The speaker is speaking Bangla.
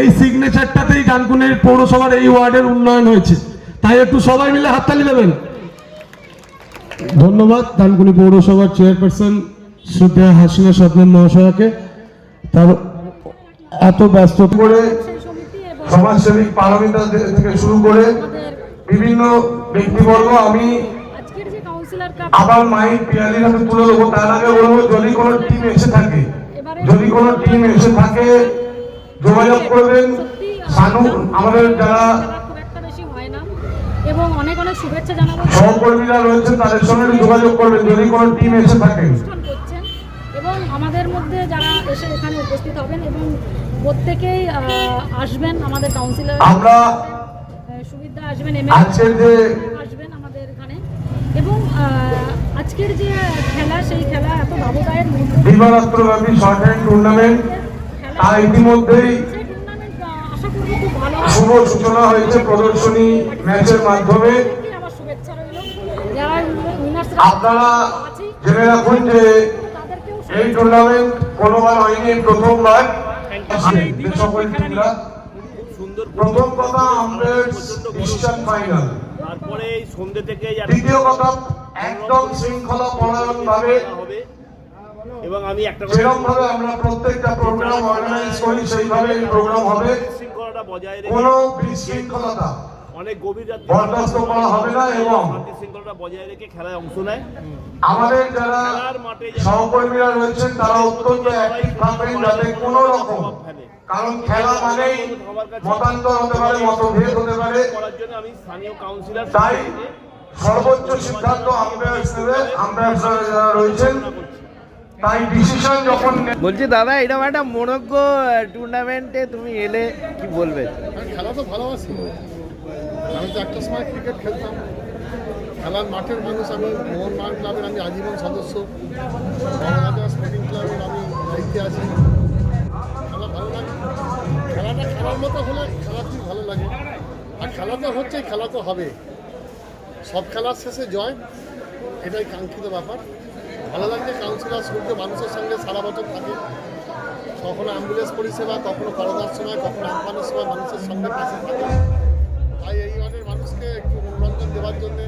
এই সিগনেচারটাতেই ডানকুনির পৌরসভার এই ওয়ার্ডের উন্নয়ন হয়েছে। তাই একটু সবাই মিলে হাততালি দেবেন। ধন্যবাদ ডানকুনি পৌরসভার চেয়ারপারসন শ্রদ্ধা হাসিনা সদমান মহাশয়াকে। তার এত ব্যস্ত করে সমাজসেবী পারমিতা থেকে শুরু করে বিভিন্ন ব্যক্তিবর্গ, আমি আবার মাইক পিয়ালির হাতে তুলে দেবো। তার আগে বলব যদি কোনো টিম এসে থাকে, যদি কোনো টিম এসে থাকে যোগাযোগ করবেন। সানু আমাদের যারা এবং অনেক অনেক শুভেচ্ছা জানাব। সহকর্মীরা রয়েছেন তাদের সঙ্গে যোগাযোগ করবেন যদি কোনো টিম এসে থাকে করছেন। এবং আমাদের মধ্যে যারা এসে এখানে উপস্থিত হবেন এবং প্রত্যেকেই আসবেন আমাদের কাউন্সিলর আমরা সুবিধা আসবেন আসবেন আমাদের এখানে। এবং আজকের যে খেলা সেই খেলা এত ব্যবধায়ের মধ্যে দিবারাত্রব্যাপী শর্ট হ্যান্ড টুর্নামেন্ট তা ইতিমধ্যেই। শুভ সূচনা হয়েছে প্রদর্শনী ম্যাচের মাধ্যমে আপনারা জেনে রাখুন যে এই টুর্নামেন্ট কোনোবার হয়নি এই প্রথমবার সকল টিমরা প্রথম কথা আমাদের ডিসিশন ফাইনাল তারপরে এই সন্ধ্যে থেকে দ্বিতীয় কথা একদম শৃঙ্খলা পরায়ণ ভাবে এবং আমি একটা কথা যেরকম ভাবে আমরা প্রত্যেকটা প্রোগ্রাম অর্গানাইজ করি সেইভাবে এই প্রোগ্রাম হবে শৃঙ্খলাটা বজায় রেখে কোনো বিশৃঙ্খলতা অনেক গভীর রাত্রে বরদাস্ত করা হবে না এবং শান্তি শৃঙ্খলাটা বজায় রেখে খেলায় অংশ নেয় আমাদের যারা সহকর্মীরা রয়েছেন তারা অত্যন্ত অ্যাক্টিভ থাকবেন যাতে কোনো রকম কারণ খেলা মানেই মতান্তর হতে পারে মতভেদ হতে পারে করার জন্য আমি স্থানীয় কাউন্সিলর তাই সর্বোচ্চ সিদ্ধান্ত আম্পায়ার্স নেবে আম্পায়ার্স যারা রয়েছেন তাই ডিসিশন যখন বলছি দাদা এরকম একটা মোরক্কো টুর্নামেন্টে তুমি এলে কি বলবে? খেলা তো ভালোবাসি। আমি তো একটা সময় ক্রিকেট খেলতাম। খেলার মাঠের মানুষ আমি মোহনবাগান ক্লাবের আমি আজীবন সদস্য। বড়বাজার স্পোর্টিং ক্লাবের আমি দায়িত্বে আছি। খেলা ভালো লাগে। খেলাটা খেলার মতো হলে খেলা খুব ভালো লাগে। আর খেলা তো হচ্ছে খেলা তো হবে। সব খেলার শেষে জয়। এটাই কাঙ্ক্ষিত ব্যাপার। ভালো লাগছে কাউন্সিলর সূর্য মানুষের সঙ্গে সারা বছর থাকে। কখনো অ্যাম্বুলেন্স পরিষেবা, কখনো করোনার সময়, কখনো আমফানের সময় মানুষের সঙ্গে পাশে থাকে। তাই এই মানুষকে একটু মনোরঞ্জন দেওয়ার জন্য